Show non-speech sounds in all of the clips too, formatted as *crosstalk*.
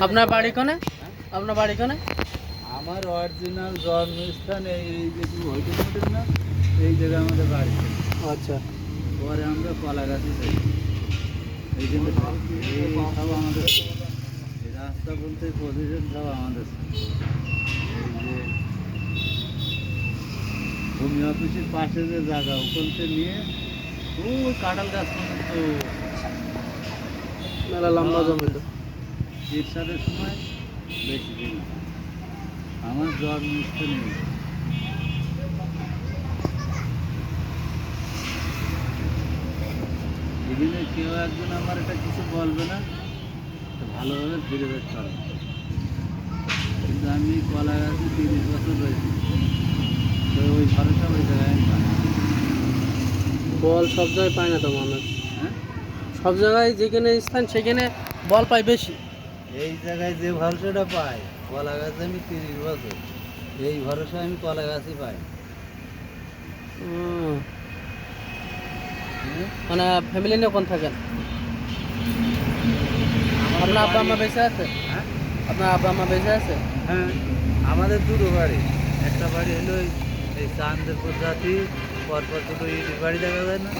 আপনার বাড়ি কোনে? আপনার বাড়ি কোনে? আমার অরিজিনাল জন্মস্থান এই যে হোটেল হোটেল না এই জায়গায় আমাদের বাড়ি। আচ্ছা। পরে আমরা কলা গাছে যাই। এই জন্য সব আমাদের এই রাস্তা বলতে পজিশন সব আমাদের। এই যে ভূমি অফিসের পাশে যে জায়গা ওখান থেকে নিয়ে ওই কাঁঠাল গাছ পর্যন্ত। মেলা লম্বা জমি তো সময় বেশি দিন। আমার জন্মস্থান নেই এখানে কেউ একজন আমার এটা কিছু বলবে না ভালোভাবে ফিরে দেখতে হবে। কিন্তু আমি কলা গাছে তিরিশ বছর রয়েছি। তো ওই ভরসা ওই জায়গায়। বল সব জায়গায় পায় না তো মানুষ। হ্যাঁ? সব জায়গায় যেখানে স্থান সেখানে বল পায় বেশি। এই জায়গায় যে ভরসাটা পাই কলা গাছে আমি তিরিশ বছর। এই ভরসা আমি কলা গাছই পাই? মানে ফ্যামিলি নিয়ে কোন থাকেন? আপনার আব্বা আম্মা বেঁচে আছে? হ্যাঁ? আপনার আব্বা আম্মা বেঁচে আছে? হ্যাঁ আমাদের দুটো বাড়ি। একটা বাড়ি হলো এই- চান্দেরপুর জাতি পরপর দুটো ইটের বাড়ি দেখা যায় না।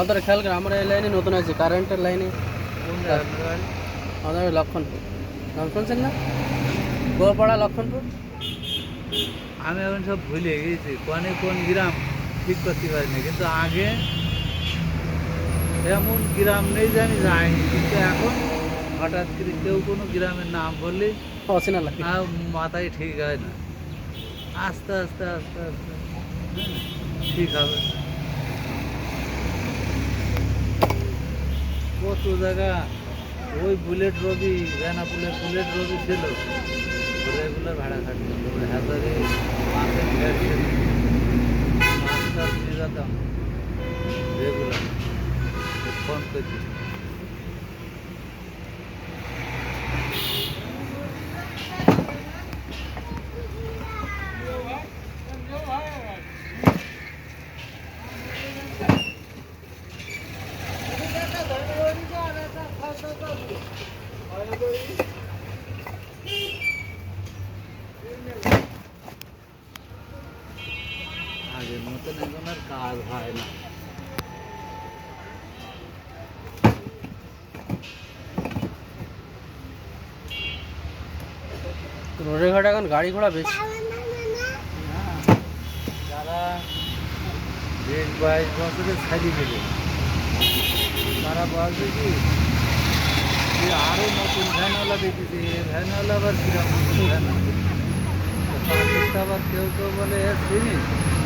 আপনারা খেয়াল করেন আমরা এই লাইনে নতুন আছে কারেন্টের লাইনে কোন বাড়ি? আমাদের লক্ষণপুর। শুনছেন না? গোপাড়া লক্ষণপুর? আমি এখন সব ভুলে গেছি কোনে কোন গ্রাম ঠিক করতে পারি না কিন্তু আগে এমন গ্রাম নেই যে আমি যাইনি কিন্তু এখন হঠাৎ করে কেউ কোনো গ্রামের নাম বললে অচেনা লাগে। মাথায় ঠিক হয় না। আস্তে আস্তে আস্তে আস্তে ঠিক হবে। কত জায়গা? ওই বুলেট রবি বেনাপুলের বুলেট রবি ছিল। রেগুলার ভাড়া ওই হাজারে মাসে মাছ নিয়ে যেতাম। রেগুলার। ফোন করছি আগের মতন এখন আর কাজ হয় না। রোডে ঘাটে এখন গাড়ি ঘোড়া বেশি। যারা বিশ বাইশ তারা বলবে কি আরও নতুন ভ্যানওয়ালা দেখেছি এই ভ্যানওয়ালা আবার নতুন *laughs* ভ্যান আবার কেউ কেউ বলে এ চিনি এ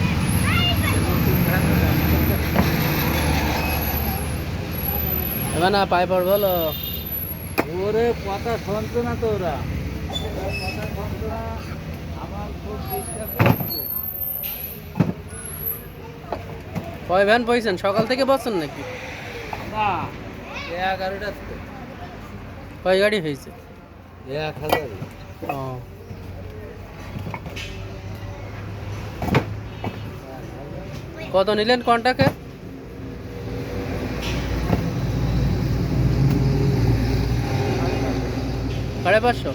এবার না পায়ে পড় বলো। ওরে কথা শুনতো না তো ওরা? কথা শুনতো না আমার খুব ডিস্টার্ব করছে কয় ভ্যান পয়সেন? সকাল থেকে বসছেন নাকি? না এগারোটা কয় গাড়ি হয়েছে? এক হাজার। ও। কত নিলেন কন্টাকে? সাড়ে পাঁচশো।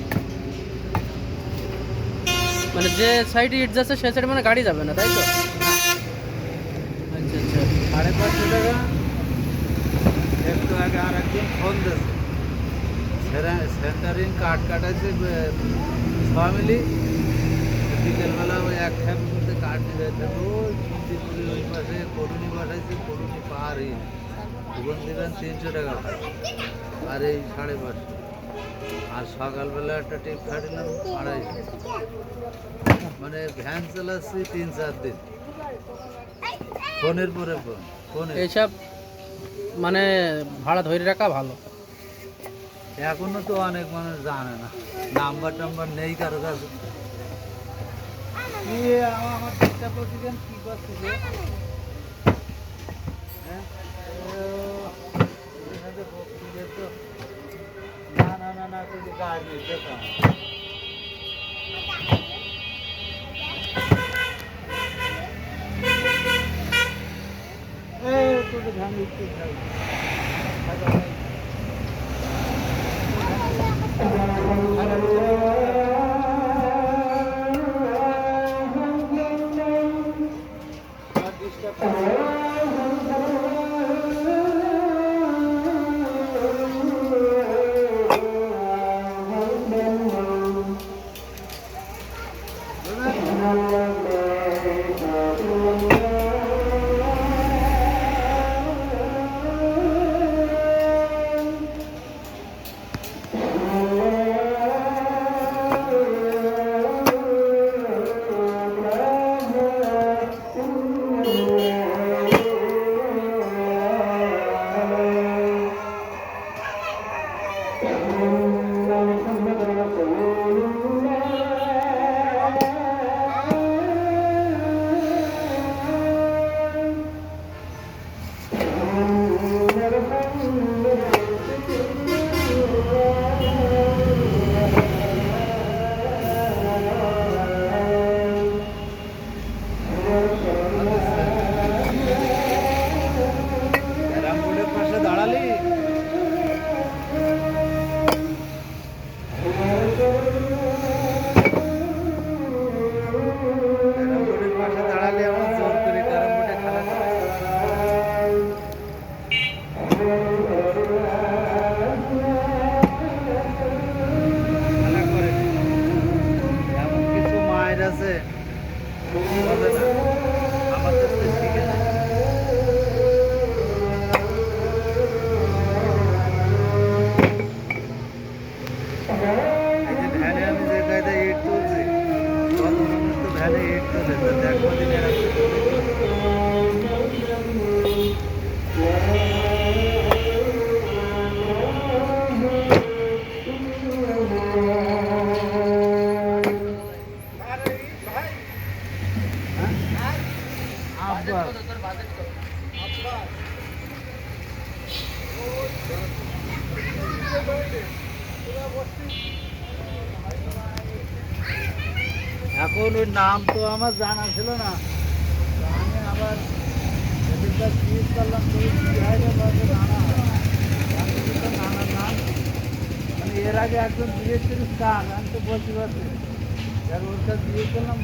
মানে যে সাইডে ইট যাচ্ছে সে সাইডে মানে গাড়ি যাবে না, তাই তো? আচ্ছা আচ্ছা। সাড়ে পাঁচশো টাকা। একটু আগে আর একজন ফোন দিয়েছে সেন্টারিং কাঠ কাটাচ্ছে ফ্যামিলি বিকেলবেলা ওই এক ফ্যামিলি মধ্যে নিয়ে যাচ্ছে ওই মন্দিরপুরি ওই পাশে করুণি পাঠাইছে করুণি পাহাড়ি ওখান দেবেন তিনশো টাকা আর এই সাড়ে পাঁচশো। আর সকালবেলা একটা টিপ খাটিলাম আড়াইশো। মানে ভ্যান চালাচ্ছি তিন চার দিন। ফোনের পরে ফোন ফোনে। এইসব মানে ভাড়া ধরে রাখা ভালো। এখনও তো অনেক মানুষ জানে না। নাম্বার টাম্বার নেই কারও কাছে। আমার চেষ্টা করছি কেন কি করছি? হ্যাঁ? না না না না। এই তোকে ধ্যান দিচ্ছি খাই। খাই, খাই। এখন ওই নাম তো আমার জানা ছিল না। আমি আবার এদিকটা জিজ্ঞেস করলাম নানার নাম মানে এর আগে একজন জিজ্ঞেস করিস কার আমি তো বলতে পারছি ওর কাছে জিজ্ঞেস করলাম